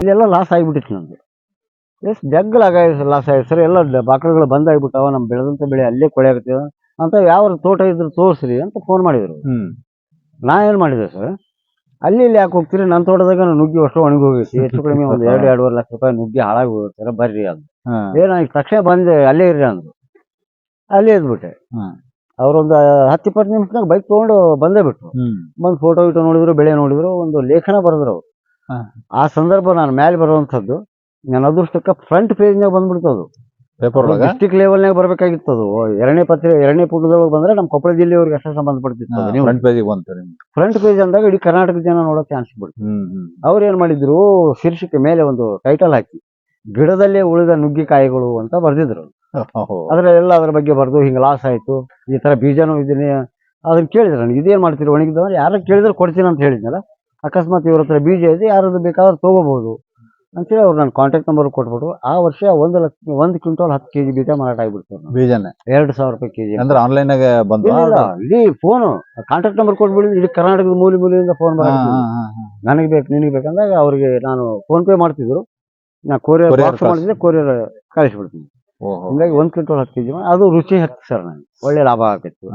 ಇಲ್ಲೆಲ್ಲ ಲಾಸ್ ಆಗಿಬಿಟ್ಟಿತ್ತು ನಮಗೆ. ಎಷ್ಟು ಜಗ್ಗಲಾಗ ಲಾಸ್ ಆಗಿದೆ ಸರ್ ಎಲ್ಲ ಬಂದ್ ಆಗ್ಬಿಟ್ಟಾವ ನಮ್ ಬೆಳೆದಂತ ಬೆಳೆ ಅಲ್ಲೇ ಕೊಳೆ ಆಗ್ತದೆ ಅಂತ ಯಾವ ತೋಟ ಇದ್ರು ತೋರಿಸ್ರಿ ಅಂತ ಫೋನ್ ಮಾಡಿದ್ರು. ನಾ ಏನ್ ಮಾಡಿದೆ ಸರ್ ಅಲ್ಲಿ ಇಲ್ಲಿ ಯಾಕೆ ಹೋಗ್ತೀರಿ? ನನ್ನ ತೋಟದಾಗ ನುಗ್ಗಿ ಅಷ್ಟು ಒಣಗಿ ಹೋಗಿತ್ತು ಹೆಚ್ಚು ಕಡಿಮೆ ಒಂದು ಎರಡು ಎರಡೂವರೆ ಲಕ್ಷ ರೂಪಾಯಿ ನುಗ್ಗಿ ಹಾಳಾಗಿ ಹೋಗ್ತಾರೆ ಬರ್ರಿ ಅಂತ ಏನಾಗಿ ಏನ ಈಗ ತಕ್ಷಣ ಬಂದೆ ಅಲ್ಲೇ ಇರ್ರಿ ಅಂದ್ರು. ಅಲ್ಲೇ ಇದ್ಬಿಟ್ಟೆ. ಅವ್ರೊಂದು ಹತ್ತು ಇಪ್ಪತ್ತು ನಿಮಿಷದಾಗ ಬೈಕ್ ತಗೊಂಡು ಬಂದೇ ಬಿಟ್ರು. ಬಂದು ಫೋಟೋ ಗಿಟೋ ನೋಡಿದ್ರು ಬೆಳೆ ನೋಡಿದ್ರು ಒಂದು ಲೇಖನ ಬರೆದ್ರು ಅವ್ರು. ಆ ಸಂದರ್ಭ ನಾನು ಮ್ಯಾಲೆ ಬರುವಂಥದ್ದು ನನ್ನ ಅದೃಷ್ಟಕ್ಕೆ ಫ್ರಂಟ್ ಪೇಜ್ನಾಗ ಬಂದ್ಬಿಡ್ತದು ಪೇಪರ್ ಒಳಗ? ಡಿಸ್ಟಿಕ್ ಲೆವೆಲ್ನಾಗ ಬರ್ಬೇಕಾಗಿತ್ತು ಅದು. ಎರಡನೇ ಪತ್ರ ಎರಡನೇ ಪುಟದೊಳಗೆ ಬಂದ್ರೆ ನಮ್ಮ ಕೊಪ್ಪಳ ಜಿಲ್ಲೆಯವ್ರಿಗೆ ಅಷ್ಟೇ ಸಂಬಂಧಪಡ್ತಿತ್ತು ಪಡ್ತಿತ್ತು ನೀವು. ಫ್ರಂಟ್ ಪೇಜ್ ಅಂದಾಗ ಇಡೀ ಕರ್ನಾಟಕ ಜನ ನೋಡೋಕೆ ಚಾನ್ಸ್ ಬಿಡ್ತು. ಹ್ಮ್ ಹ್ಮ್. ಅವ್ರು ಏನ್ ಮಾಡಿದ್ರು ಶೀರ್ಷಿಕೆ ಮೇಲೆ ಒಂದು ಟೈಟಲ್ ಹಾಕಿ ಗಿಡದಲ್ಲೇ ಉಳಿದ ನುಗ್ಗಿಕಾಯಿಗಳು ಅಂತ ಬರ್ದಿದ್ರು. ಅದ್ರಲ್ಲೆಲ್ಲ ಅದ್ರ ಬಗ್ಗೆ ಬರ್ದು ಹಿಂಗೆ ಲಾಸ್ ಆಯ್ತು. ಈ ತರ ಬೀಜನೂ ಇದೀನಿ ಅದನ್ನ ಕೇಳಿದ್ರು ನನಗೆ ಇದೇನ್ ಮಾಡ್ತೀರಿ? ಒಣಗಿದ್ರೆ ಯಾರು ಕೇಳಿದ್ರೆ ಕೊಡ್ತೀನಿ ಅಂತ ಹೇಳಿದ್ನಲ್ಲ. ಅಕಸ್ಮಾತ್ ಇವ್ರ ಹತ್ರ ಬೀಜ ಇದೆ ಯಾರು ಬೇಕಾದ್ರೂ ತಗೋಬಹುದು. ಅಂತೇಳಿ ಅವ್ರು ನನ್ನ ಕಾಂಟ್ಯಾಕ್ಟ್ ನಂಬರ್ ಕೊಟ್ಬಿಟ್ಟು ಆ ವರ್ಷ ಒಂದು ಲಕ್ಷ ಒಂದು ಕ್ವಿಂಟಲ್ ಹತ್ತು ಕೆಜಿ ಬೀಜ ಮಾರಾಟ ಆಗ್ಬಿಡ್ತು ಬೀಜನೇ? ಎರಡು ಸಾವಿರ ರೂಪಾಯಿ ಕೆಜಿ. ಅಂದ್ರೆ ಆನ್ಲೈನ್ ಬಂತು ಇಲ್ಲಿ ಫೋನು ಕಾಂಟ್ಯಾಕ್ಟ್ ನಂಬರ್ ಕೊಟ್ಬಿಡಿ ಇಡೀ ಕರ್ನಾಟಕದ ಮೂಲೆ ಮೂಲೆಯಿಂದ ಫೋನ್ ಮಾಡಿ ನನಗೆ ಬೇಕು ನಿನಗೆ ಬೇಕಂದಾಗ ಅವ್ರಿಗೆ ನಾನು ಫೋನ್ ಪೇ ಮಾಡ್ತಿದ್ರು. ನಾ ಕೊರಿಯರ್ ಮಾಡಿದ್ರೆ ಕೊರಿಯರ್ ಕಳಿಸ್ಬಿಡ್ತೀನಿ. ಹಿಂಗಾಗಿ ಒಂದ್ ಕ್ವಿಂಟಲ್ ಹತ್ತು ಕೆಜಿ ಅದು ರುಚಿ ಹತ್ತು ಸರ್ ನನಗೆ. ಒಳ್ಳೆ ಲಾಭ ಆಗತ್ತೆ.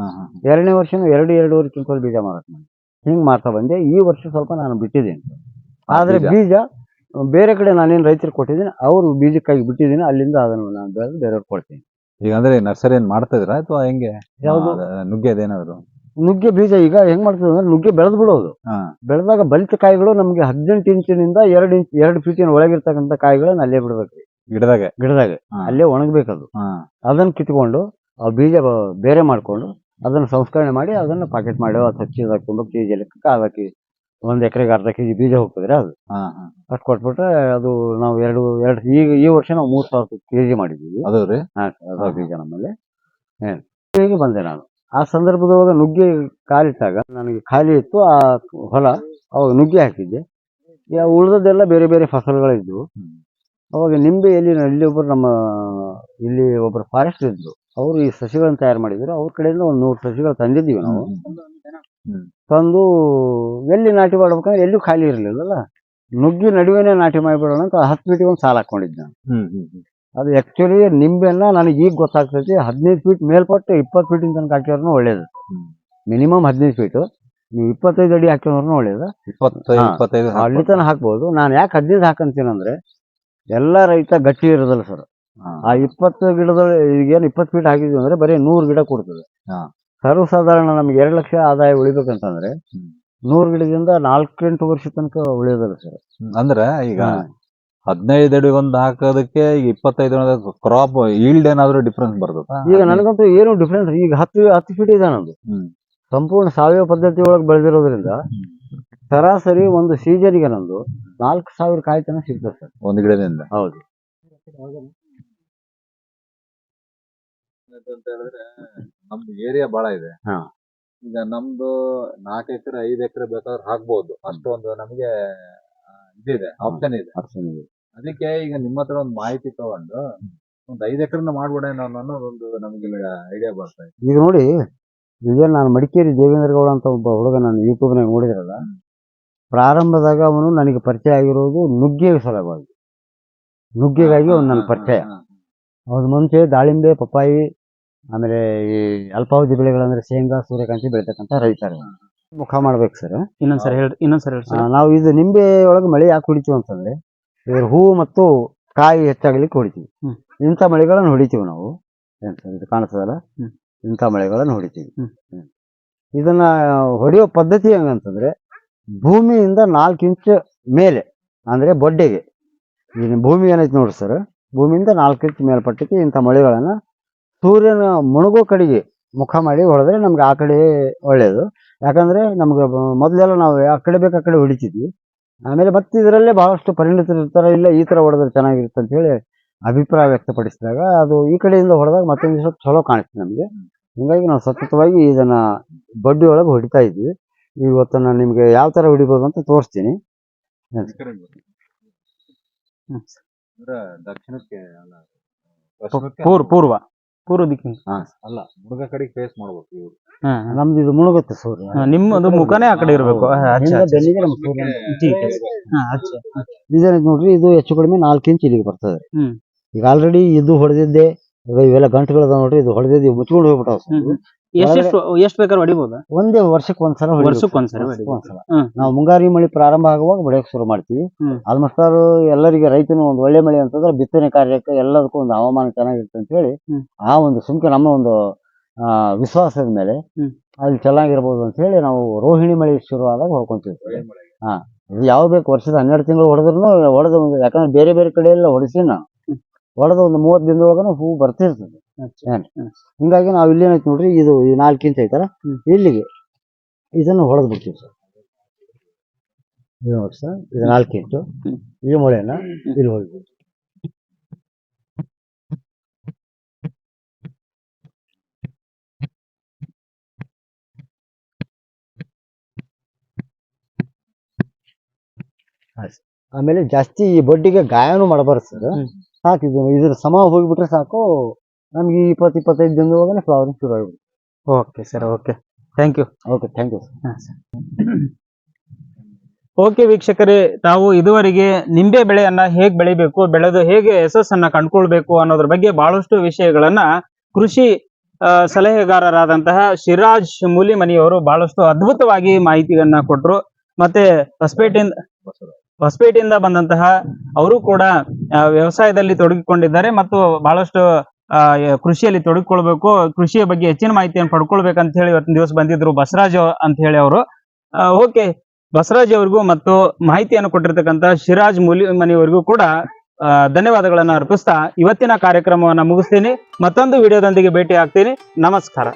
ಎರಡನೇ ವರ್ಷನೂ ಎರಡು ಎರಡೂವರೆ ಕ್ವಿಂಟಲ್ ಬೀಜ ಮಾರಾಟ ಮಾಡಿ ಹಿಂಗ್ ಮಾಡ್ತಾ ಬಂದೆ. ಈ ವರ್ಷ ಸ್ವಲ್ಪ ನಾನು ಬಿಟ್ಟಿದ್ದೀನಿ. ಆದ್ರೆ ಬೀಜ? ಬೇರೆ ಕಡೆ ನಾನೇನು ರೈತರಿಗೆ ಕೊಟ್ಟಿದ್ದೀನಿ ಅವರು ಬೀಜಕ್ಕಾಗಿ ಬಿಟ್ಟಿದ್ದೀನಿ ಅಲ್ಲಿಂದ ಅದನ್ನು ನಾನು ಬೆಳೆದು ಬೇರೆಯವ್ರಿಗೆ ಕೊಡ್ತೀನಿ. ಈಗ ಅಂದ್ರೆ ನರ್ಸರಿ ಏನ್ ಮಾಡ್ತಾ ಇದ್ರ ಅಥವಾ ಹೆಂಗೆ? ಯಾವುದು? ನುಗ್ಗೆ ನುಗ್ಗೆದೇನಾದ್ರು ನುಗ್ಗೆ ಬೀಜ ಈಗ ಹೆಂಗ್ ಮಾಡ್ತದೆ ಅಂದ್ರೆ ನುಗ್ಗೆ ಬೆಳೆದ್ ಬಿಡೋದು. ಬೆಳೆದಾಗ ಬಲಿತ ಕಾಯಿಗಳು ನಮಗೆ ಹದಿನೆಂಟು ಇಂಚಿನಿಂದ ಎರಡು ಇಂಚ್ ಎರಡು ಫೀಟಿನ ಒಳಗಿರ್ತಕ್ಕಂಥ ಕಾಯಿಗಳನ್ನ ಅಲ್ಲೇ ಬಿಡ್ಬೇಕು. ಗಿಡದಾಗೆ. ಗಿಡದಾಗ. ಹಾ. ಅಲ್ಲೇ ಒಣಗಬೇಕದು. ಹಾ. ಅದನ್ನ ಕಿತ್ಕೊಂಡು ಆ ಬೀಜ ಬ- ಬೇರೆ ಮಾಡ್ಕೊಂಡು ಅದನ್ನ ಸಂಸ್ಕರಣೆ ಮಾಡಿ ಅದನ್ನ ಪಾಕೆಟ್ ಮಾಡಿ ಅದು ಹಚ್ಚಿ ಹಾಕೊಂಡು ಕೆ ಜಿ ಲೆಕ್ಕ ಅದಕ್ಕೆ ಒಂದ್ ಎಕರೆಗೆ ಅರ್ಧ ಕೆ ಜಿ ಬೀಜ ಹೋಗ್ತದ್ರೆ ಅದು. ಹಾ ಹಾ. ಅಷ್ಟು ಕೊಟ್ಬಿಟ್ರೆ ಅದು ನಾವು ಎರಡು ಎರಡು ಈಗ ಈ ವರ್ಷ ನಾವು ಮೂರ್ ಸಾವಿರ ಕೆ ಜಿ ಮಾಡಿದ್ದೀವಿ. ಅದು ರೀ? ಹಾ ಅದ ಬೀಜ ನಮ್ಮಲ್ಲಿ. ಏನ್ ಹೀಗೆ ಬಂದೆ ನಾನು? ಆ ಸಂದರ್ಭದೊಳಗ ನುಗ್ಗೆ ಕಾಲಿಟ್ಟಾಗ ನನಗೆ ಖಾಲಿ ಇತ್ತು ಆ ಹೊಲ ಅವಾಗ ನುಗ್ಗೆ ಹಾಕಿದ್ದೆ. ಈಗ ಉಳಿದದ್ದೆಲ್ಲ ಬೇರೆ ಬೇರೆ ಫಸಲುಗಳಿದ್ವು. ಹ್ಮ್. ಅವಾಗ ನಿಂಬೆ ಎಲ್ಲಿ ಇಲ್ಲಿ ಒಬ್ಬರು ನಮ್ಮ ಇಲ್ಲಿ ಒಬ್ಬರು ಫಾರೆಸ್ಟ್ ಇದ್ರು. ಅವರು ಈ ಸಸಿಗಳನ್ನ ತಯಾರು ಮಾಡಿದ್ರು. ಅವ್ರ ಕಡೆಯಿಂದ ಒಂದು ನೂರು ಸಸಿಗಳು ತಂದಿದ್ದೀವಿ ನಾವು. ತಂದು ಎಲ್ಲಿ ನಾಟಿ ಮಾಡ್ಬೇಕಂದ್ರೆ ಎಲ್ಲೂ ಖಾಲಿ ಇರಲಿಲ್ಲಲ್ಲ? ನುಗ್ಗಿ ನಡುವೆನೇ ನಾಟಿ ಮಾಡಿಬಿಡೋಣ ಅಂತ ಹತ್ತು ಫೀಟಿಗೆ ಒಂದು ಸಾಲ ಹಾಕೊಂಡಿದ್ದೆ ನಾನು. ಅದು ಆಕ್ಚುಲಿ ನಿಂಬೆನ ನನಗೆ ಈಗ ಗೊತ್ತಾಗ್ತೈತಿ. ಹದಿನೈದು ಫೀಟ್ ಮೇಲ್ಪಟ್ಟು ಇಪ್ಪತ್ತು ಫೀಟಿನ ತನಕ ಹಾಕಿರೋನು ಒಳ್ಳೇದು. ಮಿನಿಮಮ್ ಹದಿನೈದು ಫೀಟು ನೀವು ಇಪ್ಪತ್ತೈದು ಅಡಿ ಹಾಕಿರೋನು ಒಳ್ಳೇದು. ಅಲ್ಲಿ ತನಕ ಹಾಕ್ಬೋದು. ನಾನು ಯಾಕೆ ಹದಿನೈದು ಹಾಕಂತೀನಂದ್ರೆ ಎಲ್ಲ ರೈತ ಗಟ್ಟಿ ಇರೋದಲ್ಲ ಸರ್. ಆ ಇಪ್ಪತ್ತು ಗಿಡದ ಈಗೇನು ಇಪ್ಪತ್ತು ಫೀಟ್ ಹಾಕಿದ್ವಿ ಅಂದ್ರೆ ಬರೀ ನೂರು ಗಿಡ ಕೊಡ್ತದೆ. ಸರ್ವಸಾಧಾರಣ ನಮ್ಗೆ ಎರಡು ಲಕ್ಷ ಆದಾಯ ಉಳಿಬೇಕಂತಂದ್ರೆ. ನೂರು ಗಿಡದಿಂದ ನಾಲ್ಕೆಂಟು ವರ್ಷ ತನಕ ಉಳಿಯೋದಲ್ಲ ಸರ್. ಅಂದ್ರೆ ಈಗ. ಹದಿನೈದು ಅಡಿ ಒಂದು ಹಾಕೋದಕ್ಕೆ ಈಗ ಇಪ್ಪತ್ತೈದು ಕ್ರಾಪ್ ಈಲ್ಡ್ ಏನಾದ್ರು ಡಿಫ್ರೆನ್ಸ್ ಬರ್ತದ? ಈಗ ನನಗಂತೂ ಏನು ಡಿಫ್ರೆನ್ಸ್ ಈಗ ಹತ್ತು ಹತ್ತು ಫೀಟ್ ಇದೆ ನಮ್ದು. ಸಂಪೂರ್ಣ ಸಾವಯವ ಪದ್ಧತಿ ಒಳಗೆ ಬೆಳೆದಿರೋದ್ರಿಂದ ಸರಾಸರಿ ಒಂದು ಸೀಸನ್ಗೆ ನಂದು ನಾಲ್ಕು ಸಾವಿರ ಕಾಯಿ ತನಕ ಸಿಗ್ತದೆ ಸರ್. ಒಂದು ಗಿಡದಿಂದ? ಹೌದು. ಅಂತ ಹೇಳಿದ್ರೆ ನಮ್ದು ಏರಿಯಾ ಬಹಳ ಇದೆ. ಹಾ. ಈಗ ನಮ್ದು ನಾಲ್ಕು ಎಕರೆ ಐದು ಎಕರೆ ಬೇಕಾದ್ರೆ ಹಾಕ್ಬಹುದು ಅಷ್ಟೊಂದು ನಮಗೆ ಆ, ಇದಿದೆ ಆಪ್ಷನ್ ಇದೆ. ಅರ್ಸನಿಗೆ. ಅದಕ್ಕೆ ಈಗ ನಿಮ್ಮ ಹತ್ರ ಒಂದು ಮಾಹಿತಿ ತಗೊಂಡು ಒಂದು ಐದು ಎಕರೆನ ಮಾಡ್ಬಿಡೋಣ ಅನ್ನೋದು ಒಂದು ನಮಗೆ ಐಡಿಯಾ ಬರ್ತಾ ಇದೆ. ಈಗ ನೋಡಿ ಈಗ ನಾನು ಮಡಿಕೇರಿ ದೇವೇಂದ್ರ ಗೌಡ ಅಂತ ಒಬ್ಬ ಹುಡುಗ ನಾನು ಯೂಟ್ಯೂಬ್ನಾಗ ನೋಡಿದ್ರಲ್ಲ ಪ್ರಾರಂಭದಾಗ ಅವನು ನನಗೆ ಪರಿಚಯ ಆಗಿರೋದು ನುಗ್ಗೆ ಸಲುವಾಗಿ. ನುಗ್ಗೆಗಾಗಿ ಅವನು ನನ್ನ ಪರಿಚಯ. ಅವ್ರ ಮುಂಚೆ ದಾಳಿಂಬೆ ಪಪ್ಪಾಯಿ ಆಮೇಲೆ ಈ ಅಲ್ಪಾವಧಿ ಬೆಳೆಗಳಂದ್ರೆ ಶೇಂಗಾ ಸೂರ್ಯಕಾಂತಿ ಬೆಳಿತಕ್ಕಂಥ ರೈತರು. ಮುಖ ಮಾಡ್ಬೇಕು ಸರ್ ಇನ್ನೊಂದ್ಸರಿ ಹೇಳಿ ಇನ್ನೊಂದ್ಸರಿ ಹೇಳಿ ಆ, ನಾವು ಇದು ನಿಂಬೆ ಒಳಗೆ ಮಳೆ ಯಾಕೆ ಹೊಡಿತೀವಿ ಅಂತಂದ್ರೆ ಇದ್ರ ಹೂವು ಮತ್ತು ಕಾಯಿ ಹೆಚ್ಚಾಗ್ಲಿಕ್ಕೆ ಹೊಡಿತೀವಿ. ಹ್ಮ್. ಇಂಥ ಮಳೆಗಳನ್ನು ಹೊಡಿತೀವಿ ನಾವು. ಏನ್ ಇದು ಕಾಣಿಸ್ತದಲ್ಲ? ಹ್ಮ್. ಇಂಥ ಮಳೆಗಳನ್ನು ಹೊಡಿತೀವಿ. ಹ್ಮ್. ಹ್ಮ್. ಇದನ್ನ ಹೊಡೆಯೋ ಪದ್ಧತಿ ಹೆಂಗಂತಂದ್ರೆ ಭೂಮಿಯಿಂದ ನಾಲ್ಕು ಇಂಚ್ ಮೇಲೆ, ಅಂದ್ರೆ ಬೊಡ್ಡೆಗೆ. ಈಗ ಭೂಮಿ ಏನೈತೆ ನೋಡಿ ಸರ್ ಭೂಮಿಯಿಂದ ನಾಲ್ಕು ಇಂಚ್ ಮೇಲ್ಪಟ್ಟಕ್ಕೆ ಇಂಥ ಮಳೆಗಳನ್ನ ಸೂರ್ಯನ ಮುಳುಗೋ ಕಡೆಗೆ ಮುಖ ಮಾಡಿ ಹೊಡೆದ್ರೆ ನಮ್ಗೆ ಆ ಕಡೆ ಒಳ್ಳೇದು. ಯಾಕಂದ್ರೆ ನಮ್ಗೆ ಮೊದಲೆಲ್ಲ ನಾವು ಆ ಕಡೆ ಬೇಕು, ಆ ಕಡೆ ಹೊಡಿತಿದ್ವಿ. ಆಮೇಲೆ ಮತ್ತೆ ಇದರಲ್ಲೇ ಬಹಳಷ್ಟು ಪರಿಣಿತರು ಇರ್ತಾರೆ, ಇಲ್ಲ ಈ ತರ ಹೊಡೆದ್ರೆ ಚೆನ್ನಾಗಿರುತ್ತೆ ಅಂತ ಹೇಳಿ ಅಭಿಪ್ರಾಯ ವ್ಯಕ್ತಪಡಿಸಿದಾಗ ಅದು ಈ ಕಡೆಯಿಂದ ಹೊಡೆದಾಗ ಮತ್ತೊಂದು ಸ್ವಲ್ಪ ಚಲೋ ಕಾಣಿಸ್ತು ನಮಗೆ. ಹಿಂಗಾಗಿ ನಾವು ಸತತವಾಗಿ ಇದನ್ನ ಬಡ್ಡಿ ಒಳಗೆ ಹೊಡಿತಾ ಇದ್ವಿ. ಇವತ್ತು ನಾನು ನಿಮ್ಗೆ ಯಾವ ತರ ಹೊಡಿಬೋದು ಅಂತ ತೋರಿಸ್ತೀನಿ. ದಕ್ಷಿಣಕ್ಕೆ ಅಲ್ಲ ಪಶ್ಚಿಮಕ್ಕೆ ಪೂರ್ವ ಪೂರ್ವ ದಿಕ್ಕಿನ ಅಲ್ಲ ಮುಳುಗ ಕಡೆಗೆ ಫೇಸ್ ಮಾಡ್ಬೇಕು ಇವ್ರು. ಹಾ ನಮ್ದು ಇದು ಮುಳುಗುತ್ತೆ ಸೂರ್ಯ. ನಿಮ್ಮದು ಮುಖನೇ ಆ ಕಡೆ ಇರಬೇಕು. ಬೆನ್ನಿಗೆ ನಮ್ಮ ಸೂರ್ಯ. ಇದೇನೈತೆ ನೋಡ್ರಿ ಇದು ಹೆಚ್ಚು ಕಡಿಮೆ ನಾಲ್ಕು ಇಂಚ್ ಇಲ್ಲಿಗೆ ಬರ್ತದೆ. ಈಗ ಆಲ್ರೆಡಿ ಇದು ಹೊಡೆದಿದ್ದೆ ಇವೆಲ್ಲ ಗಂಟುಗಳದ ನೋಡ್ರಿ ಇದು ಹೊಡೆದಿದ್ದು ಮುಚ್ಕೊಂಡು ಹೋಗ್ಬಿಟ್ಟಾವ ಎಷ್ಟು ಎಷ್ಟ್ ಬೇಕಾದ್ರೆ ಹೊಡಿಬೋದ ಒಂದೇ ವರ್ಷಕ್ಕೆ ಒಂದ್ಸಲ ಹೊಡಿಬೇಕು. ವರ್ಷಕ್ಕೆ ಒಂದ್ಸರಿ ಹೊಡಿಬೇಕು. ಒಂದ್ಸಲ ಹ್ಮ್. ನಾವು ಮುಂಗಾರಿ ಮಳೆ ಪ್ರಾರಂಭ ಆಗುವಾಗ ಬೆಳೆಯಕ್ ಶುರು ಮಾಡ್ತೀವಿ ಆಲ್ಮೋಸ್ಟ್ ಅವರು ಎಲ್ಲರಿಗೆ ರೈತನ ಒಂದು ಒಳ್ಳೆ ಮಳೆ ಅಂತಂದ್ರೆ ಬಿತ್ತನೆ ಕಾರ್ಯಕ್ಕೆ ಎಲ್ಲದಕ್ಕೂ ಒಂದು ಹವಾಮಾನ ಚೆನ್ನಾಗಿರುತ್ತೆ ಅಂತ ಹೇಳಿ ಹ್ಮ್. ಆ ಒಂದು ಸುಮ್ಕೆ ನಮ್ಮ ಒಂದು ಆ, ವಿಶ್ವಾಸದ ಮೇಲೆ ಹ್ಮ್. ಅಲ್ಲಿ ಚೆನ್ನಾಗಿರ್ಬೋದು ಅಂತ ಹೇಳಿ ನಾವು ರೋಹಿಣಿ ಮಳೆ ಶುರು ಆದಾಗ ಹೋಗ್ಕೊಂತೀವಿ ಹಾ ಇದು ಯಾವ ಬೇಕು ವರ್ಷದ ಹನ್ನೆರಡು ತಿಂಗಳು ಹೊಡೆದ್ರು ಹೊಡೆದ ಒಂದು ಯಾಕಂದ್ರೆ ಬೇರೆ ಬೇರೆ ಕಡೆ ಎಲ್ಲ ಹೊಡಿಸಿ ನಾವು ಹೊಡೆದ ಒಂದು ಮೂವತ್ತು ದಿನದೊಳಗನ ಹೂ ಬರ್ತಿರ್ತದೆ. ಹಿಂಗಾಗಿ ನಾವು ಇಲ್ಲೇನೈತೆ ನೋಡ್ರಿ ಇದು ನಾಲ್ಕು ಇಂಚ್ ಐತಲ್ಲ. ಇಲ್ಲಿಗೆ ಇದನ್ನು ಹೊಡೆದು ಬಿಡ್ತೀವಿ ಸರ್. ಇದು ನೋಡಿ ಸರ್ ಇದು ನಾಲ್ಕು ಇಂಚು. ಈ ಮೊಳೆನ ಇಲ್ಲಿ ಹೊಡೆದು ಆಮೇಲೆ ಜಾಸ್ತಿ ಈ ಬಡ್ಡಿಗೆ ಗಾಯನೂ ಮಾಡಬಾರ್ದು ಸರ್. ಸಾಕು ಇದು ಇದ್ರ ಸಮ ಹೋಗಿಬಿಟ್ರೆ ಸಾಕು ನಮ್ಗೆ ಇಪ್ಪತ್ತು ಇಪ್ಪತ್ತೈದು ದಿನದೊಳಗನೆ ಫ್ಲವರಿಂಗ್ ಶುರು ಆಗಿಬಿಡುತ್ತೆ okay sir okay thank you okay thank you okay ವೀಕ್ಷಕರೇ ತಾವು ಇದುವರೆಗೆ ನಿಂಬೆ ಬೆಳೆಯನ್ನ ಹೇಗೆ ಬೆಳಿಬೇಕು ಬೆಳೆದು ಹೇಗೆ ಯಶಸ್ಸನ್ನ ಕಂಡುಕೊಳ್ಬೇಕು ಅನ್ನೋದ್ರ ಬಗ್ಗೆ ಬಹಳಷ್ಟು ವಿಷಯಗಳನ್ನ ಕೃಷಿ ಸಲಹೆಗಾರರಾದಂತಹ ಶಿರಾಜ್ ಮೂಲಿಮನಿಯವರು ಬಹಳಷ್ಟು ಅದ್ಭುತವಾಗಿ ಮಾಹಿತಿಯನ್ನ ಕೊಟ್ಟರು ಮತ್ತೆ ಹೊಸಪೇಟೆಯಿಂದ ಹೊಸಪೇಟೆಯಿಂದ ಬಂದಂತಹ ಅವರು ಕೂಡ ವ್ಯವಸಾಯದಲ್ಲಿ ತೊಡಗಿಕೊಂಡಿದ್ದಾರೆ ಮತ್ತು ಬಹಳಷ್ಟು ಕೃಷಿಯಲ್ಲಿ ತೊಡಗಿಕೊಳ್ಬೇಕು. ಕೃಷಿಯ ಬಗ್ಗೆ ಹೆಚ್ಚಿನ ಮಾಹಿತಿಯನ್ನು ಪಡ್ಕೊಳ್ಬೇಕಂತ ಹೇಳಿ ಇವತ್ತಿನ ದಿವಸ ಬಂದಿದ್ರು ಬಸವರಾಜ್ ಅಂತ ಹೇಳಿ ಅವರು. ಓಕೆ. ಬಸವರಾಜ್ ಅವರಿಗೂ ಮತ್ತು ಮಾಹಿತಿಯನ್ನು ಕೊಟ್ಟಿರ್ತಕ್ಕಂಥ ಶಿರಾಜ್ ಮುಲಿ ಮನೆಯವರಿಗೂ ಕೂಡ ಧನ್ಯವಾದಗಳನ್ನ ಅರ್ಪಿಸ್ತಾ ಇವತ್ತಿನ ಕಾರ್ಯಕ್ರಮವನ್ನ ಮುಗಿಸ್ತೀನಿ. ಮತ್ತೊಂದು ವಿಡಿಯೋದೊಂದಿಗೆ ಭೇಟಿ ಆಗ್ತೀನಿ ನಮಸ್ಕಾರ.